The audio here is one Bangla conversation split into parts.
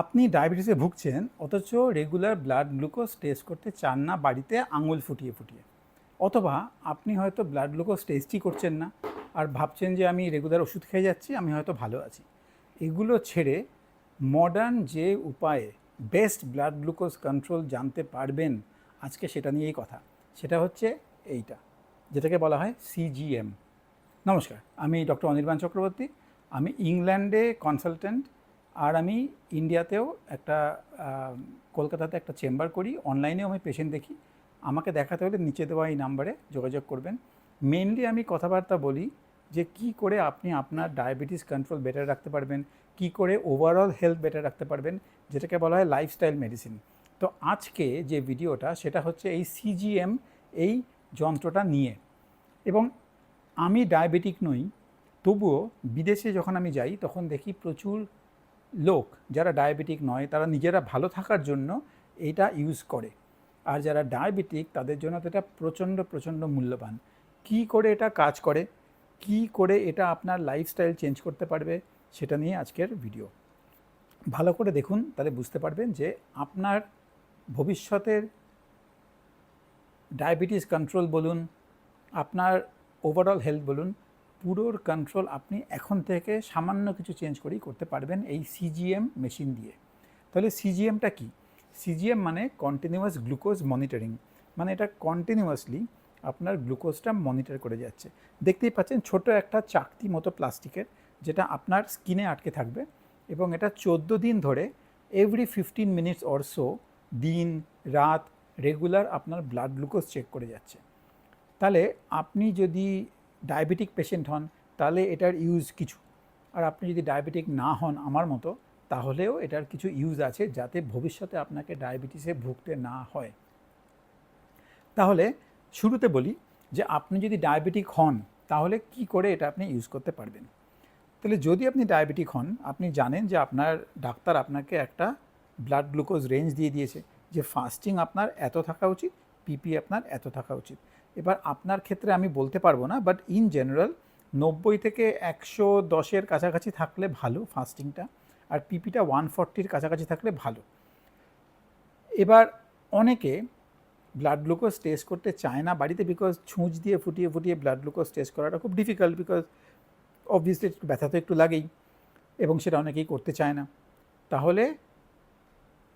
আপনি ডায়াবেটিসে ভুগছেন, অথচ রেগুলার ব্লাড গ্লুকোজ টেস্ট করতে চান না, বাড়িতে আঙুল ফুটিয়ে ফুটিয়ে। অথবা আপনি হয়তো ব্লাড গ্লুকোজ টেস্টই করছেন না, আর ভাবছেন যে আমি রেগুলার ওষুধ খেয়ে যাচ্ছি, আমি হয়তো ভালো আছি। এগুলো ছেড়ে মডার্ন যে উপায়ে বেস্ট ব্লাড গ্লুকোজ কন্ট্রোল জানতে পারবেন, আজকে সেটা নিয়েই কথা। সেটা হচ্ছে এইটা, যেটাকে বলা হয় সিজিএম নমস্কার, আমি ডক্টর অনির্বাণ চক্রবর্তী, আমি ইংল্যান্ডে কনসালটেন্ট আর আমি ইন্ডিয়াতেও একটা কলকাতাতে একটা চেম্বার করি। অনলাইনেও আমি পেশেন্ট দেখি। আমাকে দেখাতে হলে নিচে দেওয়া এই নাম্বারে যোগাযোগ করবেন। মেনলি আমি কথাবার্তা বলি যে কি করে আপনি আপনার ডায়াবেটিস কন্ট্রোল বেটার রাখতে পারবেন, কি করে ওভারঅল হেলথ বেটার রাখতে পারবেন, যেটাকে বলা হয় লাইফস্টাইল মেডিসিন তো আজকে যে ভিডিওটা, সেটা হচ্ছে এই সিজিএম এই যন্ত্রটা নিয়ে। এবং আমি ডায়াবেটিক নই, তবুও বিদেশে যখন আমি যাই, তখন দেখি প্রচুর লোক যারা ডায়াবেটিক নয়, তারা নিজেরা ভালো থাকার জন্য এটা ইউজ করে। আর যারা ডায়াবেটিক, তাদের জন্য তো এটা প্রচণ্ড প্রচণ্ড মূল্যবান। কি করে এটা কাজ করে? কি করে এটা আপনার লাইফস্টাইল চেঞ্জ করতে পারবে? সেটা নিয়ে আজকের ভিডিও ভালো করে দেখুন, তাহলে বুঝতে পারবেন যে আপনার ভবিষ্যতের ডায়াবেটিস কন্ট্রোল বলুন, আপনার ওভারঅল হেলথ বলুন পুরোর কন্ট্রোল আপনি এখন থেকে সামান্য কিছু চেঞ্জ করেই করতে পারবেন এই সিজিএম মেশিন দিয়ে। তাহলে সিজিএমটা কি? সিজিএম মানে কন্টিনিউয়াস গ্লুকোজ মনিটরিং মানে এটা কন্টিনিউয়াসলি আপনার গ্লুকোজটা মনিটর করে যাচ্ছে। দেখতেই পাচ্ছেন ছোট একটা চাকতি মতো প্লাস্টিকের যেটা আপনার স্কিনে আটকে থাকবে এবং এটা চোদ্দ দিন ধরে every fifteen minutes or so দিন, রাত রেগুলার আপনার ব্লাড গ্লুকোজ চেক করে যাচ্ছে। তাহলে আপনি যদি ডায়াবেটিক পেশেন্ট হন, তাহলে এটার ইউজ কিছু। আর আপনি যদি ডায়াবেটিক না হন আমার মতো, তাহলেও এটার কিছু ইউজ আছে যাতে ভবিষ্যতে আপনাকে ডায়াবেটিসে ভুগতে না হয়। তাহলে শুরুতে বলি যে আপনি যদি ডায়াবেটিক হন, তাহলে কি করে এটা আপনি ইউজ করতে পারবেন? তাহলে যদি আপনি ডায়াবেটিক হন, আপনি জানেন যে আপনার ডাক্তার আপনাকে একটা ব্লাড গ্লুকোজ রেঞ্জ দিয়ে দিয়েছে, যে ফাস্টিং আপনার এত থাকা উচিত পিপি আপনার এত থাকা উচিত। এবার আপনার ক্ষেত্রে আমি বলতে পারব না বাট ইন জেনারেল নব্বই থেকে একশো দশের কাছাকাছি থাকলে ভালো ফাস্টিংটা আর পিপিটা ওয়ান ফর্টির কাছাকাছি থাকলে ভালো। এবার অনেকে ব্লাড গ্লুকোজ টেস্ট করতে চায় না বাড়িতে বিকজ ছুঁচ দিয়ে ফুটিয়ে ফুটিয়ে ব্লাড গ্লুকোজ টেস্ট করাটা খুব ডিফিকাল্ট বিকজ অবভিয়াসলি ব্যথা তো একটু লাগেই এবং সেটা অনেকেই করতে চায় না। তাহলে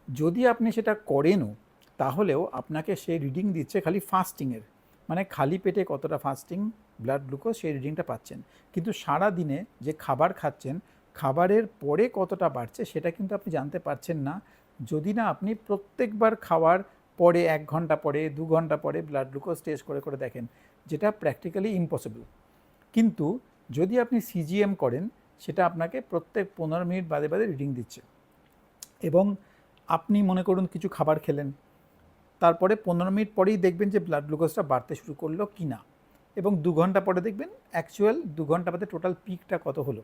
যদি আপনি সেটা করেনও, তাহলেও আপনাকে সেই রিডিং দিচ্ছে খালি ফাস্টিংয়ের মানে খালি পেটে কতটা ফাস্টিং ব্লাড গ্লুকোজ সেই রিডিংটা পাচ্ছেন। কিন্তু সারা দিনে যে খাবার খাচ্ছেন, খাবারের পরে কতটা বাড়ছে সেটা কিন্তু আপনি জানতে পারছেন না। যদি না আপনি প্রত্যেকবার খাওয়ার পরে এক ঘণ্টা পরে, দু ঘণ্টা পরে ব্লাড গ্লুকোজ টেস্ট করে করে দেখেন, যেটা প্র্যাকটিক্যালি ইম্পসিবল কিন্তু যদি আপনি সিজিএম করেন, সেটা আপনাকে প্রত্যেক পনেরো মিনিট বাদে বাদে রিডিং দিচ্ছে। এবং আপনি মনে করুন কিছু খাবার খেলেন তারপরে পনেরো মিনিট পরেই দেখবেন যে ব্লাড গ্লুকোজটা বাড়তে শুরু করল কি না এবং দু ঘণ্টা পরে দেখবেন অ্যাকচুয়াল দু ঘণ্টা বাদে টোটাল পিকটা কত হলো।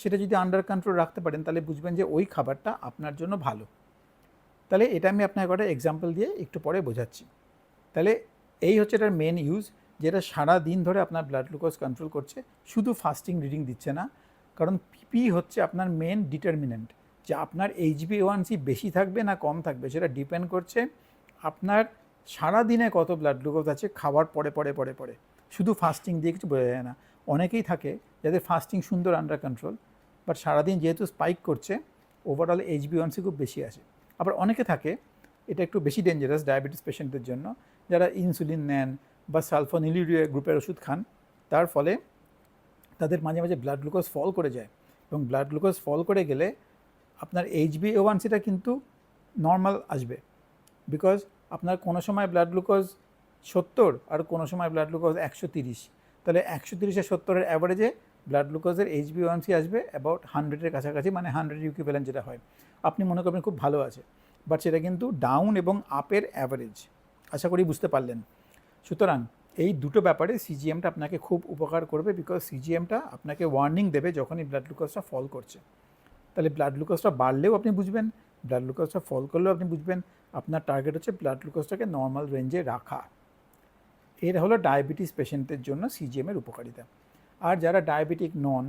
সেটা যদি আন্ডার কন্ট্রোল রাখতে পারেন, তাহলে বুঝবেন যে ওই খাবারটা আপনার জন্য ভালো। তাহলে এটা আমি আপনাকে একটা এক্সাম্পল দিয়ে একটু পরে বোঝাচ্ছি। তাহলে এই হচ্ছে এটার মেন ইউজ যেটা সারা দিন ধরে আপনার ব্লাড গ্লুকোজ কন্ট্রোল করছে। শুধু ফাস্টিং রিডিং দিচ্ছে না। কারণ পিপি হচ্ছে আপনার মেন ডিটারমিনেন্ট যে আপনার এইচবি ওয়ান সি বেশি থাকবে না কম থাকবে, সেটা ডিপেন্ড করছে আপনার সারা দিনে কত ব্লাড গ্লুকোজ আছে খাওয়ার পরে পরে পরে পরে। শুধু ফাস্টিং দিয়ে কিছু বোঝা যায় না। অনেকেই থাকে যাদের ফাস্টিং সুন্দর আন্ডার কন্ট্রোল বাট সারাদিন যেহেতু স্পাইক করছে ওভারঅল এইচবি ওয়ান সি খুব বেশি আছে। আবার অনেকে থাকে, এটা একটু বেশি ডেঞ্জারাস ডায়াবেটিস পেশেন্টদের জন্য, যারা ইনসুলিন নেন বা সালফোনিলিউরিয়া গ্রুপের ওষুধ খান, তার ফলে তাদের মাঝে মাঝে ব্লাড গ্লুকোজ ফল করে যায়। এবং ব্লাড গ্লুকোজ ফল করে গেলে আপনার এইচবি ওয়ান সিটা কিন্তু নর্মাল আসবে। বিকজ আপনার কোনো সময় ব্লাড গ্লুকোজ সত্তর আর কোনো সময় ব্লাড গ্লুকোজ একশো তিরিশ। তাহলে একশো তিরিশে সত্তরের অ্যাভারেজে ব্লাড গ্লুকোজের ওয়ান সি আসবে অ্যাবাউট হান্ড্রেডের কাছাকাছি মানে হান্ড্রেড ইউকিভ্যালেন্ট যেটা হয়। আপনি মনে করবেন খুব ভালো আছে বাট সেটা কিন্তু ডাউন এবং আপের অ্যাভারেজ আশা করি বুঝতে পারলেন। সুতরাং এই দুটো ব্যাপারে সিজিএমটা আপনাকে খুব উপকার করবে বিকজ সিজিএমটা আপনাকে ওয়ার্নিং দেবে যখনই ব্লাড গ্লুকোজটা ফল করছে। তাহলে ব্লাড গ্লুকোজটা বাড়লেও আপনি বুঝবেন ব্লাড গ্লুকোজটা ফল করলেও আপনি বুঝবেন আপনার টার্গেট হচ্ছে ব্লাড গ্লুকোজটাকে নর্মাল রেঞ্জে রাখা। এর হলো ডায়াবেটিস পেশেন্টদের জন্য সিজিএমের উপকারিতা। আর যারা ডায়াবেটিক নন,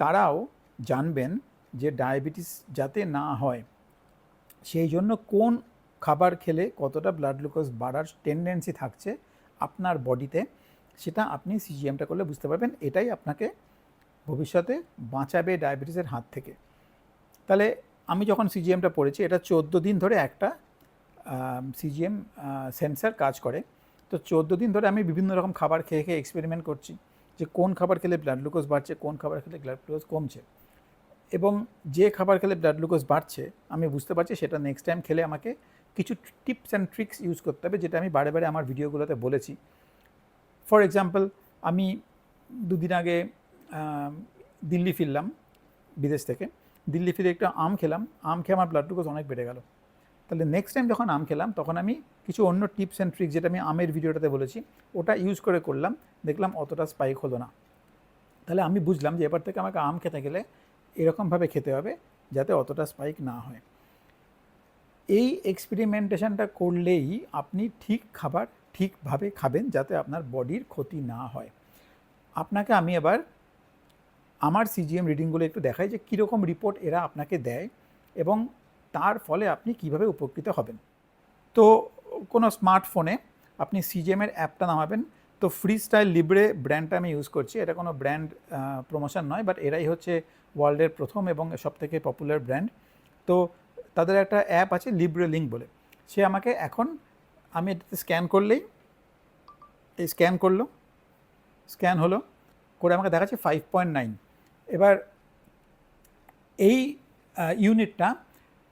তারাও জানবেন যে ডায়াবেটিস যাতে না হয়, সেই জন্য কোন খাবার খেলে কতটা ব্লাড গ্লুকোজ বাড়ার টেন্ডেন্সি থাকছে আপনার বডিতে, সেটা আপনি সিজিএমটা করলে বুঝতে পারবেন। এটাই আপনাকে ভবিষ্যতে বাঁচাবে ডায়াবেটিসের হাত থেকে। তাহলে আমি যখন সিজিএমটা পড়েছি, এটা চোদ্দ দিন ধরে একটা সিজিএম সেন্সার কাজ করে। তো চোদ্দ দিন ধরে আমি বিভিন্ন রকম খাবার খেয়ে খেয়ে এক্সপেরিমেন্ট করছি যে কোন খাবার খেলে ব্লাড গ্লুকোজ বাড়ছে, কোন খাবার খেলে ব্লাড গ্লুকোজ কমছে। এবং যে খাবার খেলে ব্লাড গ্লুকোজ বাড়ছে, আমি বুঝতে পারছি সেটা নেক্সট টাইম খেলে আমাকে কিছু টিপস অ্যান্ড ট্রিক্স ইউজ করতে হবে, যেটা আমি বারে বারে আমার ভিডিওগুলোতে বলেছি। ফর এক্সাম্পল আমি দুদিন আগে দিল্লি ফিরলাম বিদেশ থেকে। দিল্লি ফিরে একটা আম খেলাম। আম খেয়ে আমার ব্লাড গ্লুকোজ অনেক বেড়ে গেল। তাহলে নেক্সট টাইম যখন আম খেলাম, তখন আমি কিছু অন্য টিপস অ্যান্ড ট্রিক্স যেটা আমি আমের ভিডিওটাতে বলেছি, ওটা ইউজ করে করলাম। দেখলাম অতটা স্পাইক হলো না। তাহলে আমি বুঝলাম যে এবার থেকে আমাকে আম খেতে গেলে এরকমভাবে খেতে হবে যাতে অতটা স্পাইক না হয়। এই এক্সপেরিমেন্টেশনটা করলেই আপনি ঠিক খাবার ঠিকভাবে খাবেন যাতে আপনার বডির ক্ষতি না হয়। আপনাকে আমি এবার আমার সিজিএম রিডিংগুলো একটু দেখায় যে কীরকম রিপোর্ট এরা আপনাকে দেয় এবং তার ফলে আপনি কীভাবে উপকৃত হবেন। তো কোনো স্মার্টফোনে আপনি সিজিএমের অ্যাপটা নামাবেন। তো ফ্রি স্টাইল লিব্রে ব্র্যান্ডটা আমি ইউজ করছি। এটা কোনো ব্র্যান্ড প্রমোশন নয় বাট এরাই হচ্ছে ওয়ার্ল্ডের প্রথম এবং সবথেকে পপুলার ব্র্যান্ড তো তাদের একটা অ্যাপ আছে লিব্রে লিঙ্ক বলে। সে আমাকে এখন আমি এটাতে স্ক্যান করলেই, এই স্ক্যান করল স্ক্যান হলো, করে আমাকে দেখাচ্ছে ফাইভ পয়েন্ট নাইন এবার এই ইউনিটটা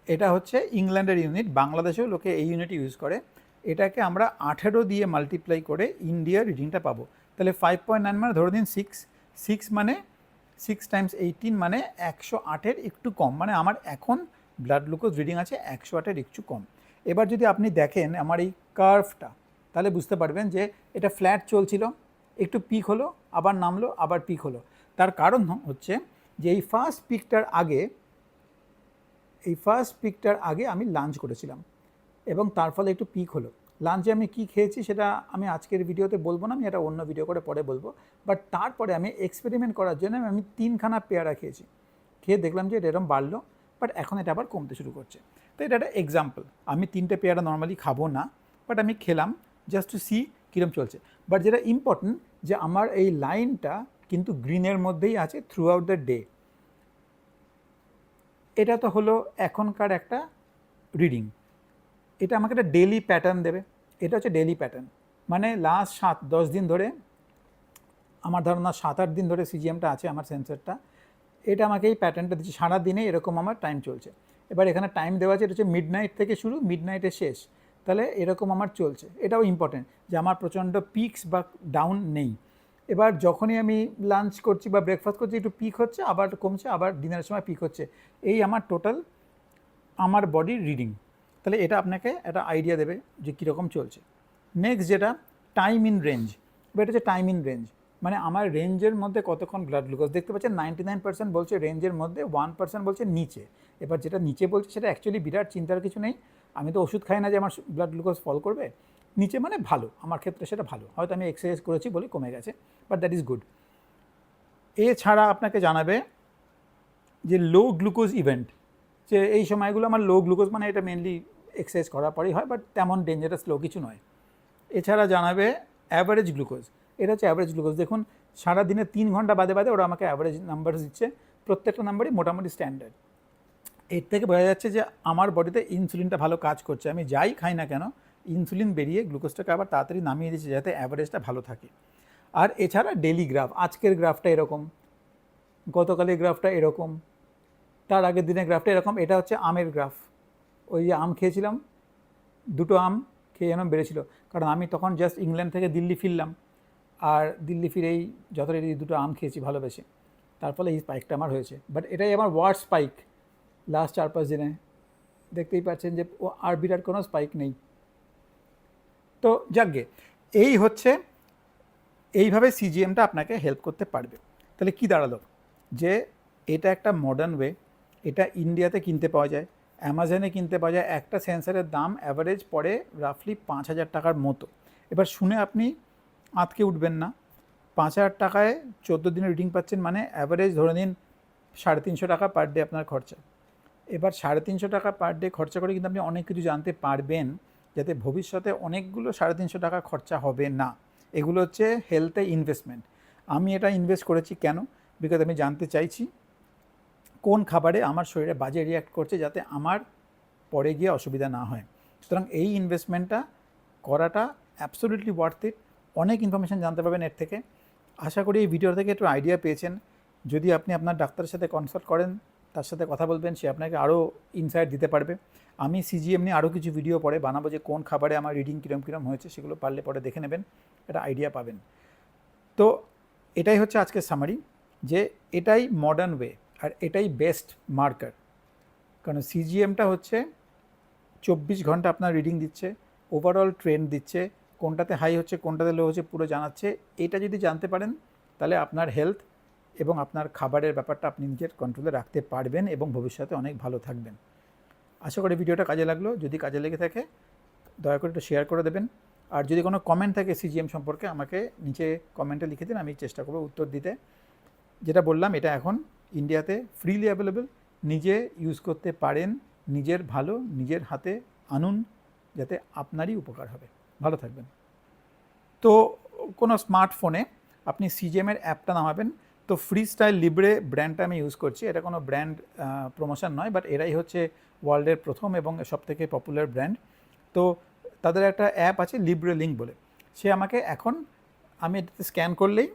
এটা হচ্ছে ইংল্যান্ডের ইউনিট বাংলাদেশেও লোকে এই ইউনিট ইউজ করে। এটাকে আমরা আঠেরো দিয়ে মাল্টিপ্লাই করে ইন্ডিয়ার রিডিংটা পাবো। তাহলে ফাইভ পয়েন্ট নাইন মানে ধরে দিন সিক্স সিক্স মানে সিক্স টাইমস এইটিন মানে একশো আটের একটু কম। মানে আমার এখন ব্লাড গ্লুকোজ রিডিং আছে একশো আটের একটু কম। এবার যদি আপনি দেখেন আমার এই কার্ভটা তাহলে বুঝতে পারবেন যে এটা ফ্ল্যাট চলছিল, একটু পিক হলো, আবার নামলো, আবার পিক হলো। তার কারণ হচ্ছে যে এই ফার্স্ট পিকটার আগে, এই ফার্স্ট পিকটার আগে আমি লাঞ্চ করেছিলাম এবং তার ফলে একটু পিক হলো। লাঞ্চে আমি কি খেয়েছি সেটা আমি আজকের ভিডিওতে বলব না, আমি এটা অন্য ভিডিও করে পরে বলব। বাট তারপরে আমি এক্সপেরিমেন্ট করার জন্য আমি তিনখানা পেয়ারা খেয়েছি। খেয়ে দেখলাম যে এটা এরকম বাড়লো বাট এখন এটা আবার কমতে শুরু করছে। তো এটা একটা এক্সাম্পল আমি তিনটে পেয়ারা নর্মালি খাব না বাট আমি খেলাম জাস্ট টু সি কীরকম চলছে। বাট যেটা ইম্পর্টেন্ট যে আমার এই লাইনটা কিন্তু গ্রিনের মধ্যেই আছে থ্রু আউট দ্য ডে এটা তো হলো এখনকার একটা রিডিং এটা আমাকে একটা ডেলি প্যাটার্ন দেবে। এটা হচ্ছে ডেলি প্যাটার্ন মানে লাস্ট সাত, দশ দিন ধরে, আমার ধারণা সাত, আট দিন ধরে সিজিএমটা আছে আমার সেন্সারটা এটা আমাকে এই প্যাটার্নটা দিচ্ছে। সারা দিনে এরকম আমার টাইম চলছে। এবার এখানে টাইম দেওয়া আছে, এটা হচ্ছে মিড নাইট থেকে শুরু মিড নাইটে শেষ। তাহলে এরকম আমার চলছে। এটাও ইম্পর্টেন্ট যে আমার প্রচণ্ড পিকস বা ডাউন নেই। এবার যখনই আমি লাঞ্চ করছি বা ব্রেকফাস্ট করছি, একটু পিক হচ্ছে, আবার কমছে, আবার ডিনারের সময় পিক হচ্ছে। এই আমার টোটাল আমার বডির রিডিং তাহলে এটা আপনাকে একটা আইডিয়া দেবে যে কীরকম চলছে। নেক্সট যেটা টাইম ইন রেঞ্জ এবার এটা হচ্ছে টাইম ইন রেঞ্জ মানে আমার রেঞ্জের মধ্যে কতক্ষণ ব্লাড গ্লুকোজ দেখতে পাচ্ছেন নাইনটি নাইন পার্সেন্ট বলছে রেঞ্জের মধ্যে ওয়ান পার্সেন্ট বলছে নিচে। এবার যেটা নিচে বলছে, সেটা অ্যাকচুয়ালি বিরাট চিন্তার কিছু নেই। আমি তো ওষুধ খাই না যে আমার ব্লাড গ্লুকোজ ফল করবে। নিচে মানে ভালো, আমার ক্ষেত্রে সেটা ভালো। হয়তো আমি এক্সারসাইজ করেছি বলে কমে গেছে বাট দ্যাট ইজ গুড এছাড়া আপনাকে জানাবে যে লো গ্লুকোজ ইভেন্ট যে এই সময়গুলো আমার লো গ্লুকোজ মানে এটা মেনলি এক্সারসাইজ করার পরেই হয় বাট তেমন ডেঞ্জারাস লো কিছু নয়। এছাড়া জানাবে অ্যাভারেজ গ্লুকোজ এটা হচ্ছে অ্যাভারেজ গ্লুকোজ দেখুন সারা দিনে তিন ঘণ্টা বাদে বাদে ওরা আমাকে অ্যাভারেজ নাম্বার দিচ্ছে, প্রত্যেকটা নাম্বারই মোটামুটি স্ট্যান্ডার্ড এর থেকে বোঝা যাচ্ছে যে আমার বডিতে ইনসুলিনটা ভালো কাজ করছে, আমি যাই খাই না কেন ইনসুলিন বেরিয়ে গ্লুকোজটাকে আবার তাড়াতাড়ি নামিয়ে দিচ্ছে যাতে অ্যাভারেজটা ভালো থাকে। আর এছাড়া ডেলি গ্রাফ, আজকের গ্রাফটা এরকম, গতকালের গ্রাফটা এরকম, তার আগের দিনের গ্রাফটা এরকম, এটা হচ্ছে আমের গ্রাফ। ওই যে আম খেয়েছিলাম, দুটো আম খেয়ে যেন বেড়েছিল। কারণ আমি তখন জাস্ট ইংল্যান্ড থেকে দিল্লি ফিরলাম, আর দিল্লি ফিরেই যথারীতি দুটো আম খেয়েছি ভালোবেসে। তার ফলে এই স্পাইকটা আমার হয়েছে। বাট এটাই আমার ওয়ার্ড স্পাইক লাস্ট চার পাঁচ দিনে। দেখতেই পাচ্ছেন যে ও আর বিরাট কোনো স্পাইক নেই। তো যাকগে এই হচ্ছে এইভাবে সিজিএমটা আপনাকে হেল্প করতে পারবে। তাহলে কি দাঁড়াল? যে এটা একটা মডার্ন ওয়ে এটা ইন্ডিয়াতে কিনতে পাওয়া যায় অ্যামাজনে কিনতে পাওয়া যায়, একটা সেন্সারের দাম অ্যাভারেজ পড়ে রাফলি পাঁচ হাজার টাকার মতো। এবার শুনে আপনি আঁতকে উঠবেন না। পাঁচ হাজার টাকায় চোদ্দ দিনের রিডিং পাচ্ছেন মানে অ্যাভারেজ ধরে নিন সাড়ে তিনশো টাকা পার ডে আপনার খরচা। এবার সাড়ে তিনশো টাকা পার ডে খরচা করে কিন্তু আপনি অনেক কিছু জানতে পারবেন। যাতে ভবিষ্যতে অনেকগুলো সাড়ে তিনশো টাকা খরচা হবে না। এগুলো হচ্ছে হেলথে ইনভেস্টমেন্ট আমি এটা ইনভেস্ট করেছি কেন? বিকজ আমি জানতে চাইছি কোন খাবারে আমার শরীরে বাজে রিয়াক্ট করছে যাতে আমার পরে গিয়ে অসুবিধা না হয়। সুতরাং এই ইনভেস্টমেন্টটা করাটা অ্যাবসোলিউটলি ওয়ার্থ ইট অনেক ইনফরমেশান জানতে পারবেন এর থেকে। আশা করি এই ভিডিও থেকে একটু আইডিয়া পেয়েছেন। যদি আপনি আপনার ডাক্তারের সাথে কনসাল্ট করেন তার সাথে কথা বলবেন, সে আপনাকে আরও ইনসাইট দিতে পারবে। আমি সিজিএম নিয়ে আরও কিছু ভিডিও পরে বানাবো যে কোন খাবারে আমার রিডিং কীরম কীরম হয়েছে, সেগুলো পারলে পরে দেখে নেবেন, একটা আইডিয়া পাবেন। তো এটাই হচ্ছে আজকের সামারি যে এটাই মডার্ন ওয়ে আর এটাই বেস্ট মার্কার কারণ সিজিএমটা হচ্ছে চব্বিশ ঘণ্টা আপনার রিডিং দিচ্ছে ওভারঅল ট্রেন্ড দিচ্ছে, কোনটাতে হাই হচ্ছে, কোনটাতে লো হচ্ছে, পুরো জানাচ্ছে। এটা যদি জানতে পারেন, তাহলে আপনার হেলথ এবং আপনার খাবারের ব্যাপারটা আপনি নিজের কন্ট্রোলে রাখতে পারবেন এবং ভবিষ্যতে অনেক ভালো থাকবেন। আশা করি ভিডিওটা কাজে লাগল। যদি কাজে লেগে থাকে, দয়া করে একটু শেয়ার করে দেবেন। আর যদি কোনো কমেন্ট থাকে সিজিএম সম্পর্কে, আমাকে নিচে কমেন্টে লিখে দিন, আমি চেষ্টা করব উত্তর দিতে। যেটা বললাম, এটা এখন ইন্ডিয়াতে ফ্রিলি অ্যাভেলেবেল নিজে ইউজ করতে পারেন, নিজের ভালো, নিজের হাতে আনুন, যাতে আপনারই উপকার হবে। ভালো থাকবেন। তো কোনো স্মার্টফোনে আপনি সিজিএমের অ্যাপটা নামাবেন। তো ফ্রি স্টাইল লিব্রে ব্র্যান্ডটা আমি ইউজ করছি। এটা কোনো ব্র্যান্ড প্রমোশন নয় বাট এরাই হচ্ছে ওয়ার্ল্ডের প্রথম এবং সবথেকে পপুলার ব্র্যান্ড তো তাদের একটা অ্যাপ আছে লিব্রে লিঙ্ক বলে। সে আমাকে এখন, আমি এটাতে স্ক্যান করলেই,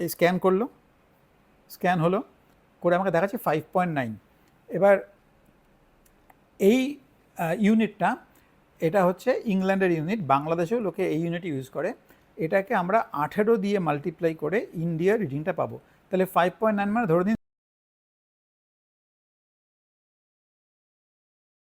এই স্ক্যান করল স্ক্যান হলো, করে আমাকে দেখাচ্ছে ফাইভ পয়েন্ট নাইন এবার এই ইউনিটটা এটা হচ্ছে ইংল্যান্ডের ইউনিট বাংলাদেশেও লোকে এই ইউনিট ইউজ করে। এটাকে আমরা আঠেরো দিয়ে মাল্টিপ্লাই করে ইন্ডিয়ার রিডিংটা পাবো। তাহলে ফাইভ পয়েন্ট নাইন মানে ধরে দিন